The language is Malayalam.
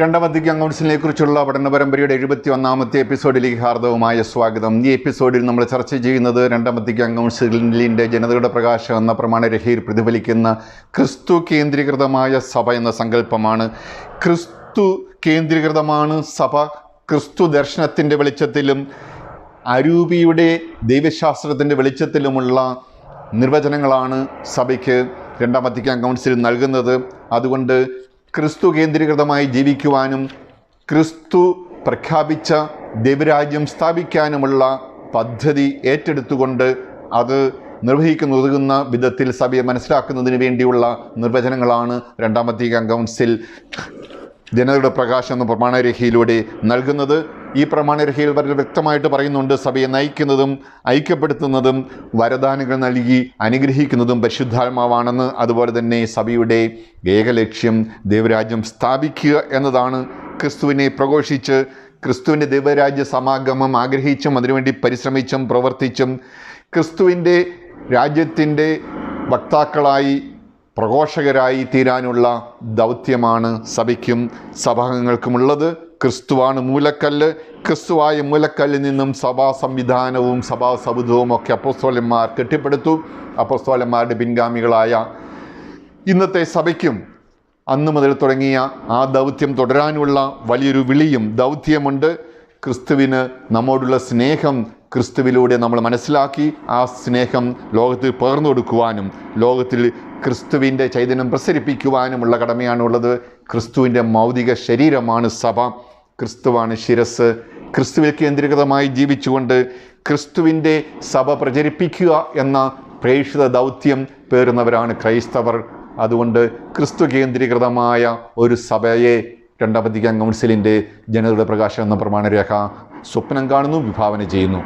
രണ്ടാം വത്തിക്കാൻ കൗൺസിലിനെ കുറിച്ചുള്ള പഠന പരമ്പരയുടെ എഴുപത്തി ഒന്നാമത്തെ എപ്പിസോഡിലേക്ക് ഹാർദവുമായ സ്വാഗതം. ഈ എപ്പിസോഡിൽ നമ്മൾ ചർച്ച ചെയ്യുന്നത് രണ്ടാം വത്തിക്കാൻ കൗൺസിലിന്റെ ജനതയുടെ പ്രകാശം എന്ന പ്രമാണരഹിയിൽ പ്രതിഫലിക്കുന്ന ക്രിസ്തു കേന്ദ്രീകൃതമായ സഭ എന്ന സങ്കല്പമാണ്. ക്രിസ്തു കേന്ദ്രീകൃതമാണ് സഭ. ക്രിസ്തു ദർശനത്തിന്റെ വെളിച്ചത്തിലും അരൂപിയുടെ ദൈവശാസ്ത്രത്തിന്റെ വെളിച്ചത്തിലുമുള്ള നിർവചനങ്ങളാണ് സഭയ്ക്ക് രണ്ടാം വത്തിക്കാൻ കൗൺസിൽ നൽകുന്നത്. അതുകൊണ്ട് ക്രിസ്തു കേന്ദ്രീകൃതമായി ജീവിക്കുവാനും ക്രിസ്തു പ്രഖ്യാപിച്ച ദൈവരാജ്യം സ്ഥാപിക്കാനുമുള്ള പദ്ധതി ഏറ്റെടുത്തുകൊണ്ട് അത് നിർവഹിക്കുന്ന ഒതുങ്ങുന്ന വിധത്തിൽ സഭയെ മനസ്സിലാക്കുന്നതിന് വേണ്ടിയുള്ള നിർവചനങ്ങളാണ് രണ്ടാമത്തെ കൗൺസിൽ ജനതയുടെ പ്രകാശം എന്ന പ്രമാണരേഖയിലൂടെ നൽകുന്നത്. ഈ പ്രമാണരേഖയിൽ വളരെ വ്യക്തമായിട്ട് പറയുന്നുണ്ട് സഭയെ നയിക്കുന്നതും ഐക്യപ്പെടുത്തുന്നതും വരദാനങ്ങൾ നൽകി അനുഗ്രഹിക്കുന്നതും പരിശുദ്ധാത്മാവാണെന്ന്. അതുപോലെ തന്നെ സഭയുടെ ഏകലക്ഷ്യം ദൈവരാജ്യം സ്ഥാപിക്കുക എന്നതാണ് ക്രിസ്തുവിനെ പ്രഘോഷിച്ച് ക്രിസ്തുവിന്റെ ദൈവരാജ്യ സമാഗമം ആഗ്രഹിച്ചും അതിനുവേണ്ടി പരിശ്രമിച്ചും പ്രവർത്തിച്ചും ക്രിസ്തുവിന്റെ രാജ്യത്തിന്റെ വക്താക്കളായി പ്രഘോഷകരായി തീരാനുള്ള ദൗത്യമാണ് സഭയ്ക്കും സഭാംഗങ്ങൾക്കുമുള്ളത്. ക്രിസ്തുവാണ് മൂലക്കല്ല്. ക്രിസ്തുവായ മൂലക്കല്ലിൽ നിന്നും സഭാ സംവിധാനവും സഭാ സബുദവും ഒക്കെ അപ്പോസ്തോലന്മാർ കെട്ടിപ്പടുത്തു. അപ്പോസ്തോലന്മാരുടെ പിൻഗാമികളായ ഇന്നത്തെ സഭയ്ക്കും അന്ന് മുതൽ തുടങ്ങിയ ആ ദൗത്യം തുടരാനുള്ള വലിയൊരു വിളിയും ദൗത്യമുണ്ട്. ക്രിസ്തുവിന് നമ്മോടുള്ള സ്നേഹം ക്രിസ്തുവിലൂടെ നമ്മൾ മനസ്സിലാക്കി ആ സ്നേഹം ലോകത്തിൽ പകർന്നു കൊടുക്കുവാനും ലോകത്തിൽ ക്രിസ്തുവിന്റെ ചൈതന്യം പ്രസരിപ്പിക്കുവാനുമുള്ള കടമയാണുള്ളത്. ക്രിസ്തുവിന്റെ മൗതിക ശരീരമാണ് സഭ. ക്രിസ്തുവാണ് ശിരസ്. ക്രിസ്തുവിൽ കേന്ദ്രീകൃതമായി ജീവിച്ചുകൊണ്ട് ക്രിസ്തുവിന്റെ സഭ പ്രചരിപ്പിക്കുക എന്ന പ്രേക്ഷിത ദൗത്യം പേറുന്നവരാണ് ക്രൈസ്തവർ. അതുകൊണ്ട് ക്രിസ്തു കേന്ദ്രീകൃതമായ ഒരു സഭയെ രണ്ടാം വത്തിക്കാൻ കൗൺസിലിന്റെ ജനതയുടെ പ്രകാശം എന്ന പ്രമാണരേഖ സ്വപ്നം കാണുന്നു വിഭാവന ചെയ്യുന്നു.